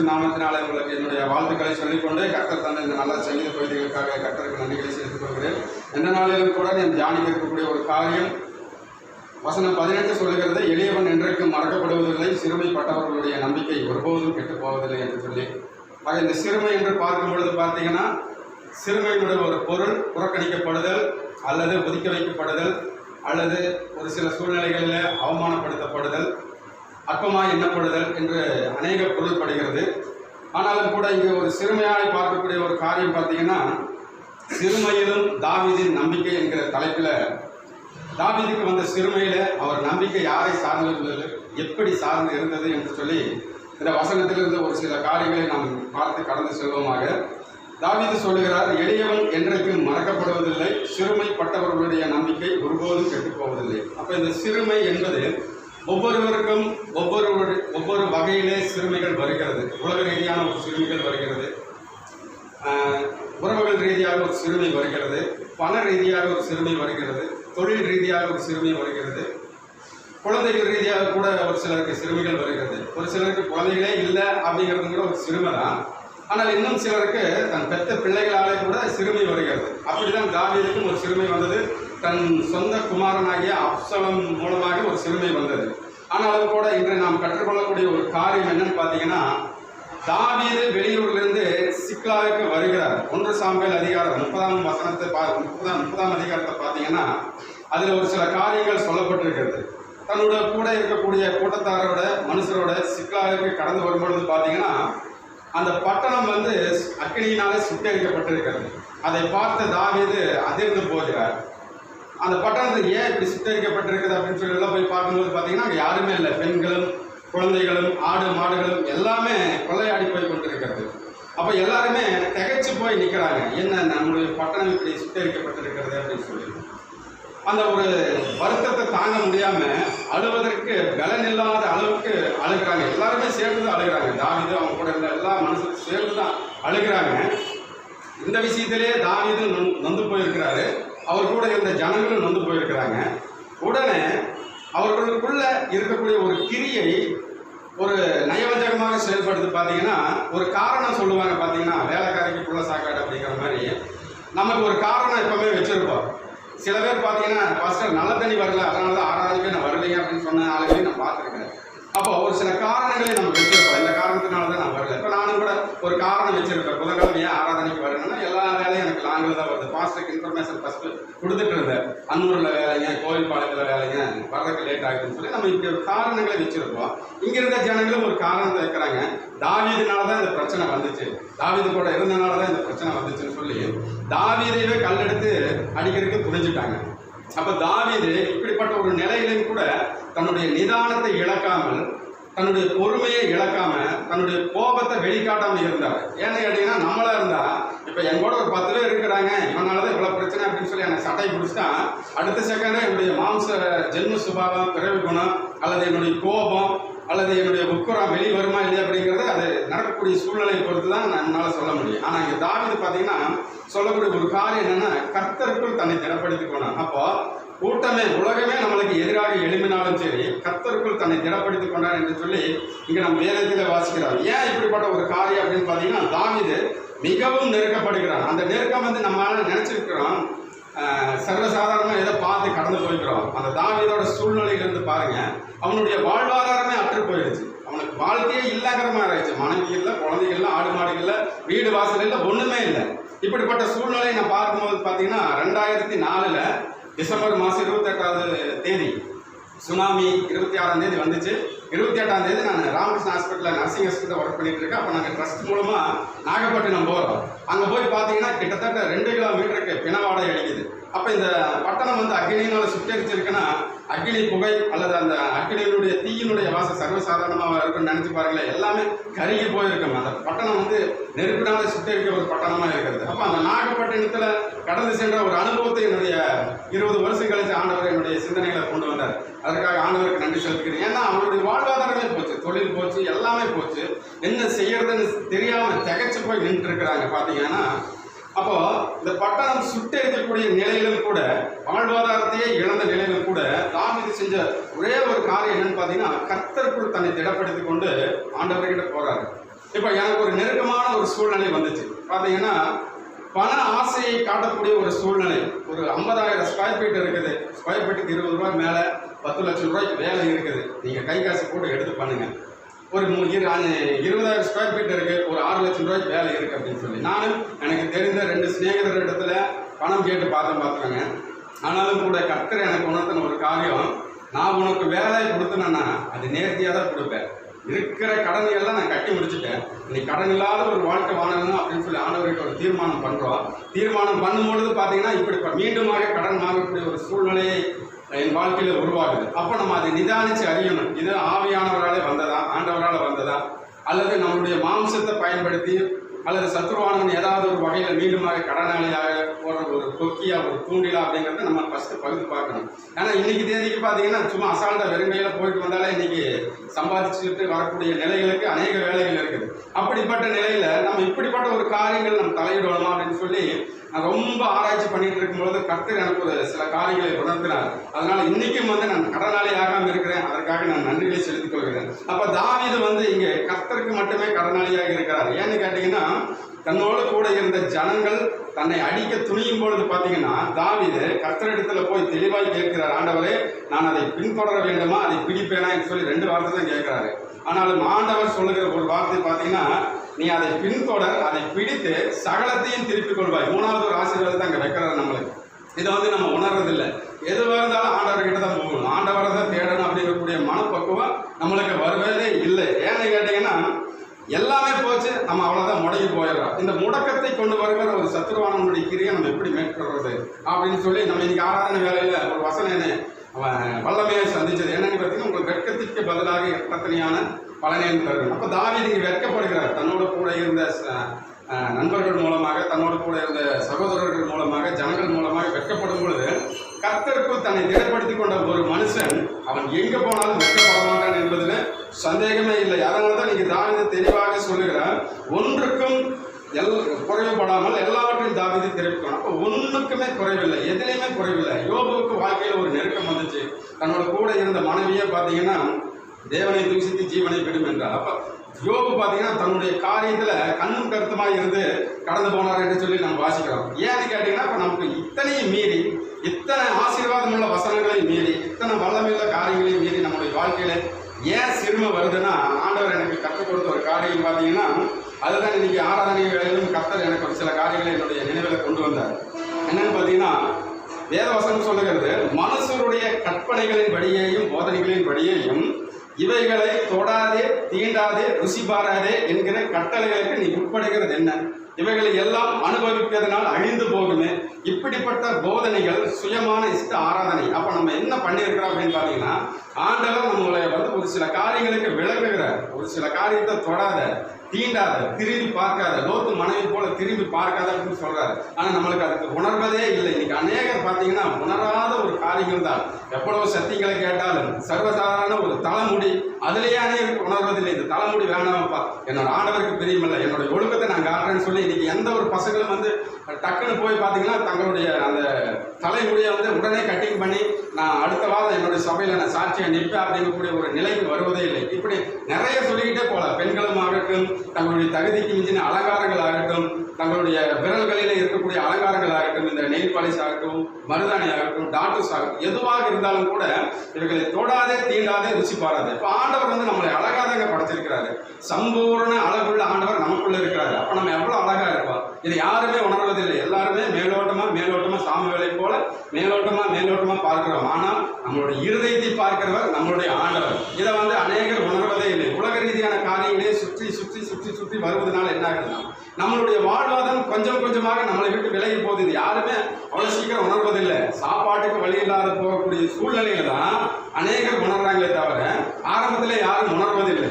இயேசு நாமத்தினால உங்களுக்கு என்னுடைய வாழ்த்துக்களை சொல்லிக்கொண்டு கர்த்தர் தந்த இந்த நல்ல சங்கீத பகுதிகளுக்காக கர்த்தருக்கு நன்றிகளை செலுத்திக் கொள்கிறேன். எந்த நாளிலும் கூட நான் தியானிக்க இருக்கக்கூடிய ஒரு காரியம் வசனம் பதினெட்டு சொல்லுகிறது எளியவன் என்றைக்கும் மறக்கப்படுவதில்லை சிறுமைப்பட்டவர்களுடைய நம்பிக்கை ஒருபோதும் கெட்டுப் போவதில்லை என்று சொல்லி. ஆக இந்த சிறுமை என்று பார்க்கும் பொழுது பார்த்தீங்கன்னா சிறுமையினுடைய ஒரு பொருள் புறக்கணிக்கப்படுதல் அல்லது ஒதுக்கி வைக்கப்படுதல் அல்லது ஒரு சில சூழ்நிலைகளில் அவமானப்படுத்தப்படுதல். அற்பமாய் எண்ணப்படுதல் என்று அநேக பொருள்படுகிறது ஆனாலும் கூட இங்கே ஒரு சிறுமையாய் பார்க்கக்கூடிய ஒரு காரியம் பார்த்தீங்கன்னா சிறுமையிலும் தாவிதின் நம்பிக்கை என்கிற தலைப்பில் தாவீதுக்கு வந்த சிறுமையில் அவர் நம்பிக்கை யாரை சார்ந்து இருந்தது எப்படி சார்ந்து இருந்தது என்று சொல்லி இந்த வசனத்திலிருந்து ஒரு சில காரியங்களை நாம் பார்த்து கடந்து செல்வோமாக. தாவிது சொல்லுகிறார் எளியவன் என்றைக்கும் மறக்கப்படுவதில்லை சிறுமைப்பட்டவர்களுடைய நம்பிக்கை ஒருபோதும் கெட்டுப்போவதில்லை அப்போ இந்த சிறுமை என்பது ஒவ்வொருவருக்கும் ஒவ்வொரு ஒவ்வொரு வகையிலே சிறுமைகள் வருகிறது. உலக ரீதியான ஒரு சிறுமைகள் வருகிறது. உறவுகள் ரீதியாக ஒரு சிறுமை வருகிறது. பண ரீதியாக ஒரு சிறுமை வருகிறது. தொழில் ரீதியாக ஒரு சிறுமை வருகிறது. குழந்தைகள் ரீதியாக கூட ஒரு சிலருக்கு சிறுமிகள் வருகிறது. ஒரு சிலருக்கு குழந்தைகளே இல்லை அப்படிங்கிறது கூட ஒரு சிறுமை தான். ஆனால் இன்னும் சிலருக்கு தன் பெத்த பிள்ளைகளாலே கூட சிறுமை வருகிறது. அப்படிதான் தாவீதுக்கும் ஒரு சிறுமை வந்தது. தன் சொந்த குமாரனாகிய அப்சலம் மூலமாக ஒரு சிறுமை வந்தது. ஆனாலும் கூட இன்று நாம் கற்றுக்கொள்ளக்கூடிய ஒரு காரியம் என்னன்னு பார்த்தீங்கன்னா தாவீது வெளியூரிலிருந்து சிக்லாவுக்கு வருகிறார். ஒன்று சாம்பல் அதிகாரம் முப்பதாம் வசனத்தை பா முப்பதாம் முப்பதாம் அதிகாரத்தை பார்த்தீங்கன்னா அதில் ஒரு சில காரியங்கள் சொல்லப்பட்டிருக்கிறது. தன்னோட கூட இருக்கக்கூடிய கூட்டத்தாரோட மனுஷரோட சிக்லாவுக்கு கடந்து வரும்பொழுது பார்த்தீங்கன்னா அந்த பட்டணம் வந்து அக்கினியினாலே சுட்டரிக்கப்பட்டிருக்கிறது. அதை பார்த்த தாவீது அதிர்ந்து போகிறார். அந்த பட்டணத்தில் ஏன் இப்படி சித்தரிக்கப்பட்டிருக்குது அப்படின்னு சொல்லி எல்லாம் போய் பார்க்கும்போது பார்த்தீங்கன்னா அங்கே யாருமே இல்லை. பெண்களும் குழந்தைகளும் ஆடு மாடுகளும் எல்லாமே கொள்ளையாடி போய் கொண்டிருக்கிறது. அப்போ எல்லாருமே திகைச்சு போய் நிற்கிறாங்க என்ன நம்முடைய பட்டணம் இப்படி சுட்டரிக்கப்பட்டிருக்கிறது அப்படின்னு சொல்லி. அந்த ஒரு வருத்தத்தை தாங்க முடியாமல் அழுவதற்கு பலன் இல்லாத அளவுக்கு அழுகிறாங்க. எல்லாருமே சேர்ந்து தான் அழுகிறாங்க. தாவிது அவங்க கூட இருந்த எல்லா மனுஷரும் சேர்ந்து தான் அழுகிறாங்க. இந்த விஷயத்திலே தாவிது நொந்து போயிருக்கிறாரு. அவர் கூட இருந்த ஜனங்களும் நொந்து போயிருக்கிறாங்க. உடனே அவர்களுக்குள்ள இருக்கக்கூடிய ஒரு கிரியை ஒரு நயவஞ்சகமாக செயல்படுது பார்த்தீங்கன்னா ஒரு காரணம் சொல்லுவாங்க பார்த்தீங்கன்னா வேலைக்காரிக்கு புள்ள சாக்காடு அப்படிங்கிற மாதிரி. நமக்கு ஒரு காரணம் எப்பவுமே வச்சுருப்போம். சில பேர் பார்த்தீங்கன்னா ஃபஸ்ட்டு நல்ல தண்ணி வரல அதனால தான் ஆறாவதுக்கு நான் வரலைங்க அப்படின்னு சொன்ன ஆளுமே நான் பார்த்துருக்கேன். அப்போ ஒரு சில காரணங்களை நம்ம வச்சுருப்போம். இந்த காரணத்தினால தான் நான் வரல. இப்போ நானும் கூட ஒரு காரணம் வச்சுருப்பேன். புதன்கிழமை ஆராதனைக்கு வரணும்னா எல்லா வேலையும் எனக்கு லாங்கில் தான் வருது. பாஸ்ட்டுக்கு இன்ஃபர்மேஷன் ஃபஸ்ட்டு கொடுத்துட்டு இருந்தேன். அன்னூரில் வேலைங்க கோயில் பாளையத்தில் வேலைங்க வர்றதுக்கு லேட் ஆகுதுன்னு சொல்லி நம்ம இப்படி ஒரு காரணங்களை வச்சிருப்போம் இங்கே இருந்த ஜனங்களும் ஒரு காரணத்தை வைக்கிறாங்க. தாவீதுனால தான் இந்த பிரச்சனை வந்துச்சு. தாவீது கூட இருந்தனால தான் இந்த பிரச்சனை வந்துச்சுன்னு சொல்லி தாவீதையவே கல்லெடுத்து அடிக்கிறதுக்கு துணிஞ்சிட்டாங்க. அப்போ தாவீது இப்படிப்பட்ட ஒரு நிலையிலையும் கூட தன்னுடைய நிதானத்தை இழக்காமல் தன்னுடைய பொறுமையை இழக்காம தன்னுடைய கோபத்தை வெளிக்காட்டாம இருந்தார். ஏன்னு கேட்டீங்கன்னா நம்மளா இருந்தா இப்ப எங்கூட ஒரு பத்து பேர் இருக்கிறாங்க இவனாலதான் இவ்வளவு பிரச்சனை அப்படின்னு சொல்லி எனக்கு சட்டை பிடிச்சிட்டான் அடுத்த செகண்டே என்னுடைய மாம்ச ஜென்ம சுபாவம் பிறவி குணம் அல்லது என்னுடைய கோபம் அல்லது என்னுடைய உக்குரம் வெளி வருமா இல்லையா அப்படிங்கிறது அது நடக்கக்கூடிய சூழ்நிலையை பொறுத்து தான் என்னால் சொல்ல முடியும். ஆனால் இங்கே தாவிது பார்த்தீங்கன்னா சொல்லக்கூடிய ஒரு காரியம் என்னன்னா கர்த்தருக்குள் தன்னை திடப்படுத்திக்கணும். அப்போ கூட்டமே உலகமே நம்மளுக்கு எதிராக எழுப்பினாலும் சரி கத்தருக்குள் தன்னை திடப்படுத்திக் கொண்டார் என்று சொல்லி இங்கே நம்ம வேதத்தில் வாசிக்கிறோம் ஏன் இப்படிப்பட்ட ஒரு காரியம் அப்படின்னு பார்த்தீங்கன்னா தாவீது மிகவும் நெருக்கப்படுகிறான். அந்த நெருக்கம் வந்து நம்மளால நினைச்சிருக்கிறோம். சர்வசாதாரணமாக எதை பார்த்து கடந்து போய்க்கிறோம். அந்த தாவீதோட சூழ்நிலையிலிருந்து பாருங்க அவனுடைய வாழ்வாதாரமே அற்று போயிடுச்சு அவனுக்கு வாழ்க்கையே இல்லைங்கிற மாதிரி ஆயிடுச்சு. மனைவி இல்லை குழந்தைகள் ஆடு மாடுகளில் வீடு வாசல் இல்லை ஒன்றுமே இல்லை. இப்படிப்பட்ட சூழ்நிலையை நான் பார்க்கும்போது பார்த்தீங்கன்னா ரெண்டாயிரத்தி நாலில் டிசம்பர் மாதம் இருபத்தெட்டாவது தேதி. சுனாமி இருபத்தி ஆறாம் தேதி வந்துச்சு. இருபத்தி எட்டாம் தேதி நான் ராமகிருஷ்ண ஹாஸ்பிட்டலில் நர்சிங் ஹாஸ்பிட்டலில் ஒர்க் பண்ணிட்டு இருக்கேன். அப்போ நாங்கள் ட்ரஸ்ட் மூலமாக நாகப்பட்டினம் போகிறோம் அங்கே போய் பார்த்தீங்கன்னா கிட்டத்தட்ட ரெண்டு கிலோமீட்டருக்கு பிணவாடை அடிக்குது. அப்போ இந்த பட்டணம் வந்து அக்னியினால் சுட்டரிச்சிருக்குன்னா அக்னி புகை அல்லது அந்த அக்னியினுடைய தீயினுடைய வாசம் சர்வசாதாரணமாக இருக்குன்னு நினச்சி பாருங்களேன். எல்லாமே கருகி போயிருக்கும். அந்த பட்டணம் வந்து நெருப்பினால சுட்டரிக்க ஒரு பட்டணமாக இருக்கிறது. அப்போ அந்த நாகப்பட்டினத்தில் கடந்து சென்ற ஒரு அனுபவத்தை என்னுடைய இருபது வருஷம் கழிச்சு ஆண்டவர் என்னுடைய சிந்தனைகளை கொண்டு வந்தார். அதற்காக ஆண்டவருக்கு நன்றி செலுத்துக்கிறேன் ஏன்னா அவருடைய வாழ்வாதாரமே போச்சு தொழில் போச்சு எல்லாமே போச்சு. என்ன தெரியாமல் தெரியாம போய் நின்று இருக்கிறாங்க அப்போது அப்போ இந்த பட்டணம் சுட்டெரிக்கக்கூடிய நிலையிலும் கூட வாழ்வாதாரத்தையே இழந்த நிலையிலும் கூட தாவீது செஞ்ச ஒரே ஒரு காரியம் என்னன்னு பார்த்தீங்கன்னா கர்த்தருக்குள் தன்னை திடப்படுத்தி கொண்டு ஆண்டவர்கிட்ட போறாரு. இப்போ எனக்கு ஒரு நெருக்கமான ஒரு சூழ்நிலை வந்துச்சு. பார்த்தீங்கன்னா பண ஆசையை காட்டக்கூடிய ஒரு சூழ்நிலை. ஒரு ஐம்பதாயிரம் ஸ்கொயர் ஃபீட் இருக்குது. ஸ்கொயர் ஃபீட்டுக்கு இருபது ரூபாய் மேலே பத்து லட்சம் ரூபாய்க்கு வேலை இருக்குது. நீங்கள் கை காசு போட்டு எடுத்து பண்ணுங்க. ஒரு இருபதாயிரம் ஸ்கொயர் ஃபீட் இருக்கு. ஒரு ஆறு லட்சம் ரூபாய்க்கு வேலை இருக்கு அப்படின்னு சொல்லி. நானும் எனக்கு தெரிந்த ரெண்டு சிநேகிதர் இடத்துல பணம் கேட்டு பார்த்தேன் பார்த்துக்கோங்க. ஆனாலும் கூட கர்த்தர் எனக்கு உணர்த்தின ஒரு காரியம் நான் உனக்கு வேலை கொடுத்தேன்னா அது நேர்த்தியாக தான் கொடுப்பேன். இருக்கிற கடனை எல்லாம் நான் கட்டி முடிச்சுட்டேன். நீ கடன் இல்லாத ஒரு வாழ்க்கை வாழணும் அப்படின்னு சொல்லி ஆண்டவர்கிட்ட ஒரு தீர்மானம் பண்ணுறோம் தீர்மானம் பண்ணும்பொழுது பார்த்தீங்கன்னா இப்படி இப்ப மீண்டுமாக கடன் வாங்கக்கூடிய ஒரு சூழ்நிலையை என் வாழ்க்கையில உருவாகுது. அப்போ நம்ம அதை நிதானிச்சு அறியணும். இது ஆவியானவராலே வந்ததா? ஆண்டவரால வந்ததா? அல்லது நம்மளுடைய மாம்சத்தை பயன்படுத்தி அல்லது சத்ருவானவன் ஏதாவது ஒரு வகையில் மீண்டுமாக கடனாளியாக போடுற ஒரு கொக்கியா ஒரு தூண்டிலா அப்படிங்கிறத நம்ம ஃபர்ஸ்ட் பகுதி பார்க்கணும். ஏன்னா இன்னைக்கு தேதிக்கு பார்த்தீங்கன்னா சும்மா அசால்ட்டா வெறுங்கையில போயிட்டு வந்தாலே இன்னைக்கு சம்பாதிச்சுட்டு வரக்கூடிய நிலைகளுக்கு அநேக வேலைகள் இருக்குது. அப்படிப்பட்ட நிலையில நம்ம இப்படிப்பட்ட ஒரு காரியங்கள் நம்ம தலையிடணும் அப்படின்னு சொல்லி நான் ரொம்ப ஆராய்ச்சி பண்ணிட்டு இருக்கும்பொழுது கர்த்தர் எனக்கு ஒரு சில காரியங்களை உணர்த்தினார் அதனால இன்னைக்கும் வந்து நான் கடனாளி ஆகாமல் இருக்கிறேன். அதற்காக நான் நன்றிகளை செலுத்திக் கொள்கிறேன். அப்ப தாவீது வந்து இங்க கர்த்தருக்கு மட்டுமே கடனாளியாக இருக்கிறார். ஏன்னு கேட்டீங்கன்னா தன்னோடு கூட இருந்த ஜனங்கள் தன்னை அடிக்க துணியும் பொழுது பார்த்தீங்கன்னா தாவிது கர்த்தரிடத்துல போய் தெளிவாய் கேட்கிறார். ஆண்டவரே நான் அதை பின்தொடர வேண்டுமா? அதை பிடிப்பேனா? என்று சொல்லி ரெண்டு வார்த்தை தான் கேட்கிறாரு. ஆனாலும் ஆண்டவர் சொல்லுகிற ஒரு வார்த்தை பார்த்தீங்கன்னா நீ அதை பின்தொடர் அதை பிடித்து சகலத்தையும் திருப்பிக் கொள்வாய். மூணாவது ஒரு ஆசீர்வாதத்தை அங்கே வைக்கிறார் நம்மளுக்கு. இதை வந்து நம்ம உணர்றதில்லை. எதுவாக இருந்தாலும் ஆண்டவர்கிட்ட தான் போகணும். ஆண்டவரை தான் தேடணும் அப்படிங்கக்கூடிய மனப்பக்குவம் நம்மளுக்கு வருவதே இல்லை. ஏன்னு கேட்டீங்கன்னா எல்லாமே போச்சு. நம்ம அவ்வளோதான் முடங்கி போயிடுறோம். இந்த முடக்கத்தை கொண்டு வருகிற ஒரு சத்துருவானவனுடைய கிரியை நம்ம எப்படி மேற்கொள்றது அப்படின்னு சொல்லி நம்ம இன்னைக்கு ஆராதனை வேலையில் ஒரு வசனம் என்ன அவன் வல்லமையை சந்திச்சது. என்னன்னு பார்த்தீங்கன்னா உங்களுக்கு வெட்கத்திற்கு பதிலாக எத்தனையான பலனையும் அப்போ தாவீது இங்கே வெட்கப்படுகிறார். தன்னோட கூட இருந்த நண்பர்கள் மூலமாக தன்னோட கூட இருந்த சகோதரர்கள் மூலமாக ஜனங்கள் மூலமாக வெட்கப்படும் பொழுது கர்த்தருக்குள் தன்னை திடப்படுத்தி கொண்ட ஒரு மனுஷன் அவன் எங்கே போனாலும் வெட்கப்பட மாட்டான் சந்தேகமே இல்லை. அதனால தான் நீங்கள் தாவீது தெளிவாக சொல்லுகிறார் ஒன்றுக்கும் எல் குறைவுபடாமல் எல்லாவற்றையும் தாவீது தெரிவிக்கணும் அப்போ ஒன்றுக்குமே குறைவில்லை எதுலேயுமே குறைவில்லை. யோபுவுக்கு வாழ்க்கையில் ஒரு நெருக்கம் வந்துச்சு. தன்னோட கூட இருந்த மனைவியே பார்த்தீங்கன்னா தேவனை தூசித்து ஜீவனை விடும் என்றார். அப்ப யோபு பார்த்தீங்கன்னா தன்னுடைய காரியத்துல கண்ணும் கருத்துமாக இருந்து கடந்து போனார் என்று சொல்லி நம்ம வாசிக்கிறோம். ஏன்னு கேட்டீங்கன்னா இப்ப நமக்கு இத்தனையும் மீறி இத்தனை ஆசீர்வாதம் உள்ள வசனங்களையும் மீறி இத்தனை வல்லமையுள்ள காரியங்களையும் மீறி நம்முடைய வாழ்க்கையில ஏன் சிறுமை வருதுன்னா ஆண்டவர் எனக்கு கற்றுக் கொடுத்த ஒரு காரியம் பார்த்தீங்கன்னா அதுதான் இன்னைக்கு ஆராதனை வேலையிலும் கத்தர் எனக்கு ஒரு சில காரியங்களை என்னுடைய நினைவில் கொண்டு வந்தார். என்னன்னு பார்த்தீங்கன்னா வேதவசனம் சொல்லுகிறது மனுஷருடைய கற்பனைகளின் படியையும் போதனைகளின் படியையும் இவைகளை தொடாதே தீண்டாதே ருசி பாராதே என்கிற கட்டளைகளுக்கு நீ உட்படுகிறது என்ன? இவைகளை எல்லாம் அனுபவிப்பதனால் அழிந்து போகுமே. இப்படிப்பட்ட போதனைகள் சுயமான இஷ்ட ஆராதனை. அப்ப நம்ம என்ன பண்ணியிருக்கிறோம் அப்படின்னு பார்த்தீங்கன்னா ஆண்டவர் நம்மளை வந்து ஒரு சில காரியங்களுக்கு விளக்குகிறார். ஒரு சில காரியத்தை தொடாத தீண்டாத திரும்பி பார்க்காத லோத்து மனைவி போல திரும்பி பார்க்காத அப்படின்னு சொல்றாரு. ஆனா நம்மளுக்கு அதுக்கு உணர்வதே இல்லை. இன்னைக்கு அநேகர் பார்த்தீங்கன்னா உணராத ஒரு காரியங்கள் தான். எவ்வளவு சத்தியங்களை கேட்டாலும் சர்வசாதாரண ஒரு தலைமுடி அதுலேயே அநேகருக்கு உணர்வதில்லை. இந்த தலைமுடி வேணாமப்பா. என்னோட ஆண்டவருக்கு பிரியமில்லை. என்னோட ஒழுக்கத்தை நான் காட்டுறேன்னு சொல்லி இன்னைக்கு எந்த ஒரு பசங்களும் வந்து டக்குன்னு போய் பார்த்தீங்கன்னா தங்களுடைய அந்த தலைமுடியை வந்து உடனே கட்டிங் பண்ணி நான் அடுத்த வாரம் என்னுடைய சபையில் நான் சாட்சியை நிற்பேன் அப்படிங்கக்கூடிய ஒரு நிலைக்கு வருவதே இல்லை. இப்படி நிறைய சொல்லிக்கிட்டே போகலாம். பெண்களும் ஆகட்டும் தங்களுடைய தகுதிக்கு மிஞ்சின அலங்காரங்கள் ஆகட்டும் தங்களுடைய விரல்களிலே இருக்கக்கூடிய அலங்காரங்கள் ஆகட்டும் இந்த நெயில் பாலிஷ் ஆகட்டும் மருதாணி ஆகட்டும் டாட்டூஸ் ஆகட்டும் எதுவாக இருந்தாலும் கூட இவர்களை தொடாதே தீண்டாதே ருசி பாராது. இப்போ ஆண்டவர் வந்து நம்மளை அழகாதாங்க படைச்சிருக்கிறாரு. சம்பூர்ண அழகுள்ள ஆண்டவர் நமக்குள்ள இருக்கிறாரு. அப்ப நம்ம எவ்வளவு அழகா இருப்போம்? இதை யாருமே உணர்வதில்லை. எல்லாருமே மேலோட்டமா மேலோட்டமா சாமி வேலை போல மேலோட்டமா மேலோட்டமா பார்க்கிறோம். ஆனால் நம்மளுடைய இருதயத்தை பார்க்கிறவர் நம்மளுடைய ஆண்டவர். இதை வந்து அநேகர் உணர்வதே இல்லை. உலக ரீதியான காரியங்களே சுற்றி சுற்றி சுற்றி சுற்றி வருவதனால என்ன ஆகுதுன்னா நம்மளுடைய வாழ்வாதாரம் கொஞ்சம் கொஞ்சமாக நம்மளை விட்டு விலகி போகுது. இது யாருமே அவ்வளவு சீக்கிரம் உணர்வதில்லை. சாப்பாட்டுக்கு வழி இல்லாத போகக்கூடிய சூழ்நிலையில தான் அநேகர் உணர்றாங்களே தவிர ஆரம்பத்தில் யாரும் உணர்வதில்லை.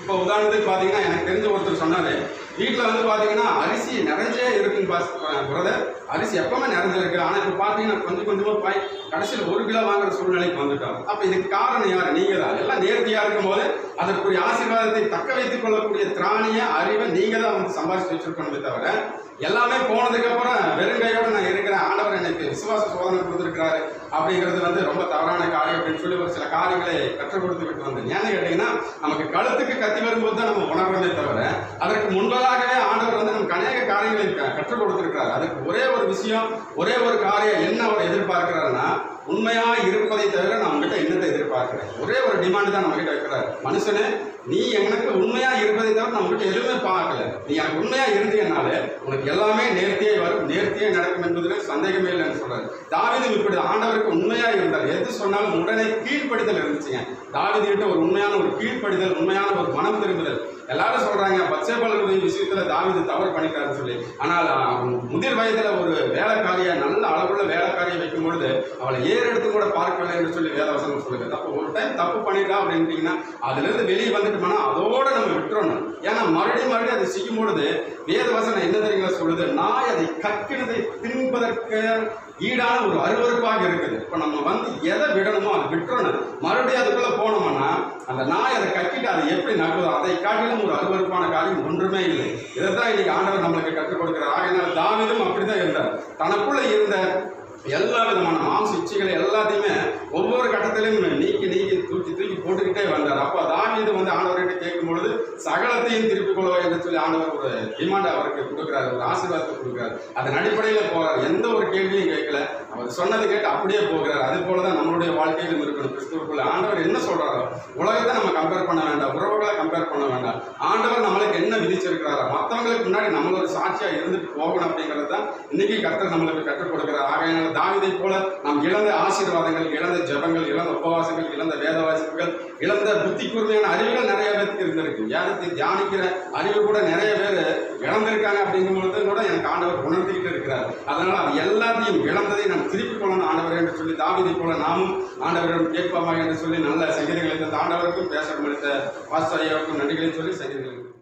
இப்போ உதாரணத்துக்கு பார்த்தீங்கன்னா எனக்கு தெரிஞ்ச ஒருத்தர் சொன்னாரு வீட்டில் வந்து பார்த்தீங்கன்னா அரிசி நிறைஞ்சே இருக்குங்க இருக்குன்னு பாஸ் பிரதர் அரிசி எப்பவுமே நிறைஞ்சிருக்கு. ஆனால் இப்போ பார்த்தீங்கன்னா கொஞ்சம் கொஞ்சமாக பாய் கடைசியில் ஒரு கிலோ வாங்குற சூழ்நிலைக்கு வந்துட்டோம். அப்போ இதுக்கு காரணம் யார்? நீங்கள் தான். எல்லாம் நேர்த்தியாக இருக்கும் போது அதற்குரிய ஆசீர்வாதத்தை தக்க வைத்துக் கொள்ளக்கூடிய திராணிய அறிவை நீங்கள் தான் வந்து சம்பாதிச்சு வச்சிருக்கணுமே தவிர எல்லாமே போனதுக்கப்புறம் வெறுங்கையோடு நான் இருக்கிறேன். ஆண்டவர் எனக்கு விசுவாச சோதனை கொடுத்துருக்கிறாரு அப்படிங்கிறது வந்து ரொம்ப தவறான காரியம் அப்படின்னு சொல்லி ஒரு சில காரியங்களை கற்றுக் கொடுத்து விட்டு வந்தேன். ஏன்னு கேட்டீங்கன்னா நமக்கு கழுத்துக்கு கத்தி வரும்போது தான் நம்ம உணர்றதே தவிர அதற்கு முதலாகவே ஆண்டவர் வந்து நமக்கு அநேக காரியங்களை கற்றுக் கொடுத்திருக்கிறார். அதுக்கு ஒரே ஒரு விஷயம் ஒரே ஒரு காரியம் என்ன அவர் எதிர்பார்க்கிறாருன்னா உண்மையாக இருப்பதை தவிர நான் உங்ககிட்ட என்னத்தை எதிர்பார்க்கிறேன்? ஒரே ஒரு டிமாண்டு தான் நம்மகிட்ட வைக்கிறார் மனுஷனே நீ எனக்கு உண்மையாக இருப்பதை தவிர நான் உங்ககிட்ட எதுவுமே பார்க்கல. நீ எனக்கு உண்மையாக இருந்தீங்கனாலே உனக்கு எல்லாமே நேர்த்தியே வரும். நேர்த்தியே நடக்கும் என்பதில் சந்தேகமே இல்லைன்னு சொல்கிறார் தாவீதும் இப்படி ஆண்டவருக்கு உண்மையாக இருந்தார் எது சொன்னாலும் உடனே கீழ்ப்படிதல் இருந்துச்சுங்க. தாவிதிட்ட ஒரு உண்மையான ஒரு கீழ்ப்படிதல் உண்மையான ஒரு மனம் திரும்புதல். எல்லாரும் பச்சை பச்சைப்பழனுடைய விஷயத்தில் தாவிது தவறு பண்ணிட்டாருன்னு சொல்லி. ஆனால் முதிர் வயதில் ஒரு வேலைக்காரியை நல்ல அளவுள்ள வேலைக்காரியை வைக்கும் பொழுது அவளை ஏறெடுத்து கூட பார்க்கவில்லை என்று சொல்லி வேதவசனம் சொல்லுது. அப்போ ஒரு டைம் தப்பு பண்ணிட்டா அப்படின்ட்டீங்கன்னா அதுல இருந்து வெளியே வந்துட்டோம்னா அதோட நம்ம விட்டுறணும். ஏன்னா மறுபடியும் மறுபடியும் அதை செய்யும் பொழுது வேதவசனம் என்ன தெரியுங்களா சொல்லுது? நாய் அதை கற்கினதை தின்பதற்கு ஈடான ஒரு அருவருப்பாக இருக்குது. இப்போ நம்ம வந்து எதை விடணுமோ அதை விட்டுறணும். மறுபடியும் அதுக்குள்ள போனோம்னா அந்த நாய் அதை கட்டிட்டு அதை எப்படி நடுவதோ அதை காட்டிலும் ஒரு அருவருப்பான காரியம் ஒன்றுமே இல்லை. இதைத்தான் இன்னைக்கு ஆண்டவர் நம்மளுக்கு கற்றுக் கொடுக்கிறார். ஆகையினால் தாவீதும் அப்படிதான் இருந்தார். தனக்குள்ள இருந்த எல்லா விதமான மாம்ச இச்சைகளை எல்லாத்தையுமே ஒவ்வொரு கட்டத்திலையும் நீக்கி நீக்கி போட்டுக்கிட்டே வந்தார். அப்போ தாவீது வந்து ஆண்டவர்கிட்ட கேட்கும் பொழுது சகலத்தையும் திருப்பிக் கொள்வா என்று சொல்லி ஆண்டவர் ஒரு டிமாண்ட் அவருக்கு கொடுக்குறாரு ஒரு ஆசீர்வாதத்தை கொடுக்குறாரு. அதன் அடிப்படையில் போறார். எந்த ஒரு கேள்வியும் கேட்கல. அவர் சொன்னதை கேட்டு அப்படியே போகிறார். அது போல தான் நம்மளுடைய வாழ்க்கையிலும் இருக்கணும். கிறிஸ்துவுக்குள்ள ஆண்டவர் என்ன சொல்றாரோ உலகத்தை நம்ம கம்பேர் பண்ண வேண்டாம். உறவுகளை கம்பேர் பண்ண வேண்டாம். ஆண்டவர் நம்மளுக்கு என்ன விதிச்சிருக்கிறாரோ மற்றவங்களுக்கு முன்னாடி நம்மளோட ஒரு சாட்சியா இருந்துட்டு போகணும் அப்படிங்கிறது தான் இன்னைக்கு கர்த்தர் நம்மளுக்கு கற்றுக் கொடுக்கிறார். ஆகையினால தாவிதை போல நாம் இழந்த ஆசீர்வாதங்கள் இழந்த ஜெபங்கள் இழந்த உபவாசங்கள் இழந்த வேத வாசிப்புகள் இழந்த புத்தி கூர்மையான அறிவுகள் நிறைய பேருக்கு இருந்திருக்கு. தியானத்தை தியானிக்கிற அறிவு கூட நிறைய பேர் இழந்திருக்காங்க அப்படிங்கும் பொழுது கூட எனக்கு ஆண்டவர் உணர்த்திக்கிட்டு இருக்கிறார். அதனால் அது எல்லாத்தையும் இழந்ததை நாம் திருப்பிக் கொள்ளணும் ஆண்டவர் என்று சொல்லி தாவீதை போல நாமும் ஆண்டவரிடம் கேட்போமா என்று சொல்லி நல்ல செய்திகளை தந்த ஆண்டவருக்கும் பேச முடித்த பாஸ்டர் ஐயாவுக்கும் நன்றிகளை சொல்லி சங்கீதங்களை